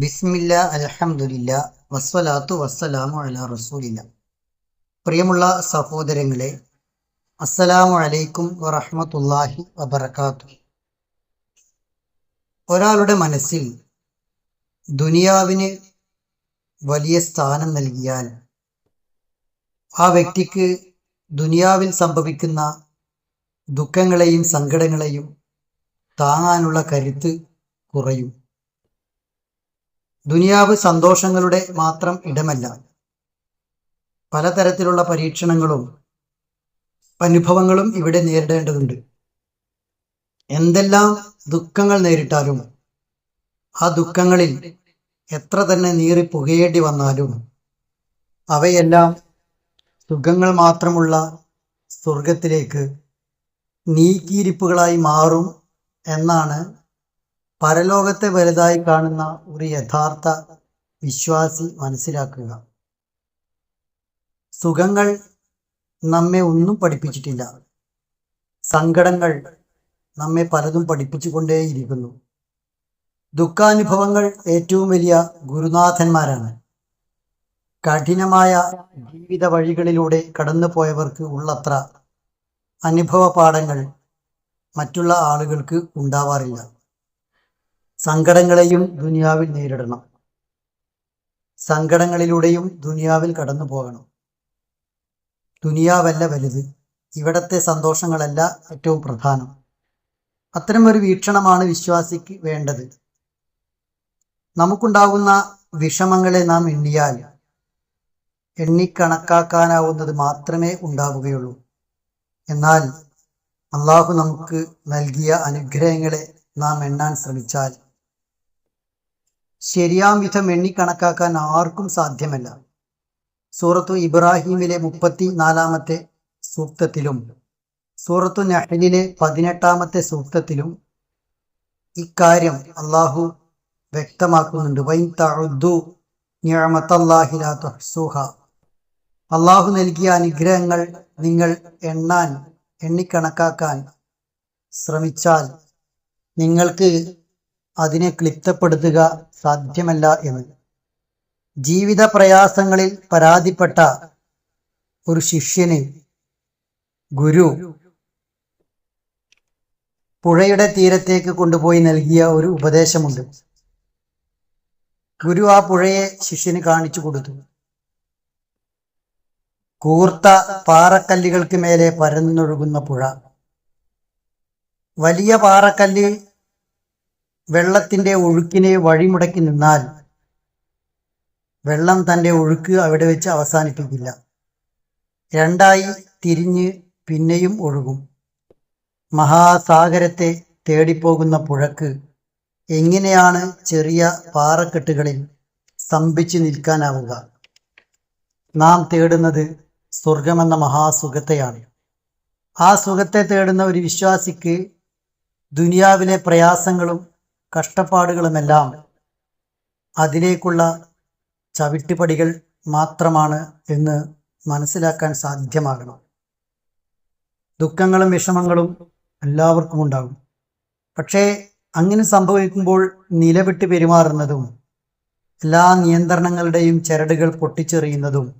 ബിസ്മില്ല അലഹമുല്ല വസ്വലാത്തു വസ്സലാമു അല റസൂലില്ല. പ്രിയമുള്ള സഹോദരങ്ങളെ അസ്സലാമു അലൈക്കും വറഹ്മത്തുള്ളാഹി വബർക്കാത്തു ഒരാളുടെ മനസ്സിൽ ദുനിയാവിന് വലിയ സ്ഥാനം നൽകിയാൽ ആ വ്യക്തിക്ക് ദുനിയാവിൽ സംഭവിക്കുന്ന ദുഃഖങ്ങളെയും സങ്കടങ്ങളെയും താങ്ങാനുള്ള കരുത്ത് കുറയും. ദുനിയാവ് സന്തോഷങ്ങളുടെ മാത്രം ഇടമല്ല. പലതരത്തിലുള്ള പരീക്ഷണങ്ങളും അനുഭവങ്ങളും ഇവിടെ നേരിടേണ്ടതുണ്ട്. എന്തെല്ലാം ദുഃഖങ്ങൾ നേരിട്ടാലും ആ ദുഃഖങ്ങളിൽ എത്ര തന്നെ നീറി പുകയേണ്ടി വന്നാലും അവയെല്ലാം സുഖങ്ങൾ മാത്രമുള്ള സ്വർഗത്തിലേക്ക് നീക്കിയിരിപ്പുകളായി മാറും എന്നാണ് പരലോകത്തെ വലുതായി കാണുന്ന ഒരു യഥാർത്ഥ വിശ്വാസി മനസ്സിലാക്കുക. സുഖങ്ങൾ നമ്മെ ഒന്നും പഠിപ്പിച്ചിട്ടില്ല. സങ്കടങ്ങൾ നമ്മെ പലതും പഠിപ്പിച്ചുകൊണ്ടേയിരിക്കുന്നു. ദുഃഖാനുഭവങ്ങൾ ഏറ്റവും വലിയ ഗുരുനാഥന്മാരാണ്. കഠിനമായ ജീവിത വഴികളിലൂടെ കടന്നുപോയവർക്ക് ഉള്ളത്ര അനുഭവ പാഠങ്ങൾ മറ്റുള്ള ആളുകൾക്ക് ഉണ്ടാവാറില്ല. സങ്കടങ്ങളെയും ദുനിയാവിൽ നേരിടണം. സങ്കടങ്ങളിലൂടെയും ദുനിയാവിൽ കടന്നു പോകണം. ദുനിയാവല്ല വലുത്. ഇവിടത്തെ സന്തോഷങ്ങളല്ല ഏറ്റവും പ്രധാനം. അത്തരം ഒരു വീക്ഷണമാണ് വിശ്വാസിക്ക് വേണ്ടത്. നമുക്കുണ്ടാകുന്ന വിഷമങ്ങളെ നാം എണ്ണിയാൽ എണ്ണിക്കണക്കാക്കാനാവുന്നത് മാത്രമേ ഉണ്ടാവുകയുള്ളൂ. എന്നാൽ അള്ളാഹു നമുക്ക് നൽകിയ അനുഗ്രഹങ്ങളെ നാം എണ്ണാൻ ശ്രമിച്ചാൽ ശരിയാം വിധം എണ്ണിക്കണക്കാക്കാൻ ആർക്കും സാധ്യമല്ല. സൂറത്തു ഇബ്രാഹിമിലെ മുപ്പത്തി നാലാമത്തെ സൂക്തത്തിലും സൂറത്തു നഹലിലെ പതിനെട്ടാമത്തെ സൂക്തത്തിലും ഇക്കാര്യം അള്ളാഹു വ്യക്തമാക്കുന്നുണ്ട്. വൈ തഴുദ്ദു നിയമത്തല്ലാഹിലാത്തുഹ അള്ളാഹു നൽകിയ അനുഗ്രഹങ്ങൾ നിങ്ങൾ എണ്ണാൻ എണ്ണിക്കണക്കാക്കാൻ ശ്രമിച്ചാൽ നിങ്ങൾക്ക് അതിനെ ക്ലിപ്തപ്പെടുത്തുക സാധ്യമല്ല എന്ന്. ജീവിത പ്രയാസങ്ങളിൽ പരാതിപ്പെട്ട ഒരു ശിഷ്യന് ഗുരു പുഴയുടെ തീരത്തേക്ക് കൊണ്ടുപോയി നൽകിയ ഒരു ഉപദേശമുണ്ട്. ഗുരു ആ പുഴയെ ശിഷ്യന് കാണിച്ചു കൊടുത്തു. കൂർത്ത പാറക്കല്ലുകൾക്ക് മേലെ പരന്നൊഴുകുന്ന പുഴ. വലിയ പാറക്കല്ല് വെള്ളത്തിന്റെ ഒഴുക്കിനെ വഴിമുടക്കി നിന്നാൽ വെള്ളം തന്റെ ഒഴുക്ക് അവിടെ വെച്ച് അവസാനിപ്പിക്കില്ല. രണ്ടായി തിരിഞ്ഞ് പിന്നെയും ഒഴുകും. മഹാസാഗരത്തെ തേടിപ്പോകുന്ന പുഴക്ക് എങ്ങനെയാണ് ചെറിയ പാറക്കെട്ടുകളിൽ സ്തംഭിച്ചു നിൽക്കാനാവുക? നാം തേടുന്നത് സ്വർഗമെന്ന മഹാസുഖത്തെയാണ്. ആ സുഖത്തെ തേടുന്ന ഒരു വിശ്വാസിക്ക് ദുനിയാവിലെ പ്രയാസങ്ങളും കഷ്ടപ്പാടുകളുമെല്ലാം അതിലേക്കുള്ള ചവിട്ടുപടികൾ മാത്രമാണ് എന്ന് മനസ്സിലാക്കാൻ സാധ്യമാകണം. ദുഃഖങ്ങളും വിഷമങ്ങളും എല്ലാവർക്കും ഉണ്ടാകും. പക്ഷേ അങ്ങനെ സംഭവിക്കുമ്പോൾ നിലവിട്ട് പെരുമാറുന്നതും എല്ലാ നിയന്ത്രണങ്ങളുടെയും ചരടുകൾ പൊട്ടിച്ചെറിയുന്നതും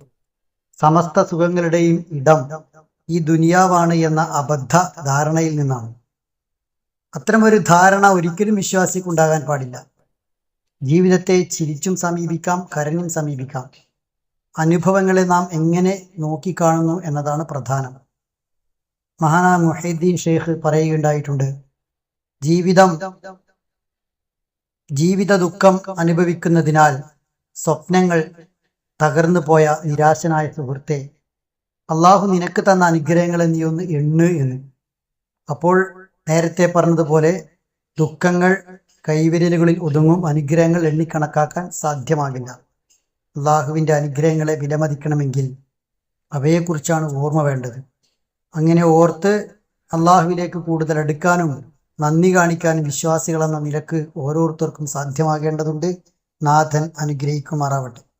സമസ്ത സുഖങ്ങളുടെയും ഇടം ഈ ദുനിയാവാണ് എന്ന അബദ്ധ ധാരണയിൽ നിന്നാണ്. അത്തരമൊരു ധാരണ ഒരിക്കലും വിശ്വാസിക്കുണ്ടാകാൻ പാടില്ല. ജീവിതത്തെ ചിരിച്ചും സമീപിക്കാം കരഞ്ഞും സമീപിക്കാം. അനുഭവങ്ങളെ നാം എങ്ങനെ നോക്കിക്കാണുന്നു എന്നതാണ് പ്രധാനം. മഹാനാ മുഹീദ്ദീൻ ഷെയ്ഖ് പറയുകയുണ്ടായിട്ടുണ്ട് ജീവിതം ജീവിത ദുഃഖം അനുഭവിക്കുന്നതിനാൽ സ്വപ്നങ്ങൾ തകർന്നു പോയ നിരാശനായ സുഹൃത്തെ അള്ളാഹു നിനക്ക് തന്ന അനുഗ്രഹങ്ങളെ നീ ഒന്ന് എണ്ണു എന്ന്. അപ്പോൾ നേരത്തെ പറഞ്ഞതുപോലെ ദുഃഖങ്ങൾ കൈവിരലുകളിൽ ഒതുങ്ങും അനുഗ്രഹങ്ങൾ എണ്ണിക്കണക്കാക്കാൻ സാധ്യമാകില്ല. അള്ളാഹുവിന്റെ അനുഗ്രഹങ്ങളെ വിലമതിക്കണമെങ്കിൽ അവയെക്കുറിച്ചാണ് ഓർമ്മ വേണ്ടത്. അങ്ങനെ ഓർത്ത് അള്ളാഹുവിലേക്ക് കൂടുതൽ അടുക്കാനും നന്ദി കാണിക്കാനും വിശ്വാസികളെന്ന നിലയ്ക്ക് ഓരോരുത്തർക്കും സാധ്യമാകേണ്ടതുണ്ട്. നാഥൻ അനുഗ്രഹിക്കുമാറാവട്ടെ.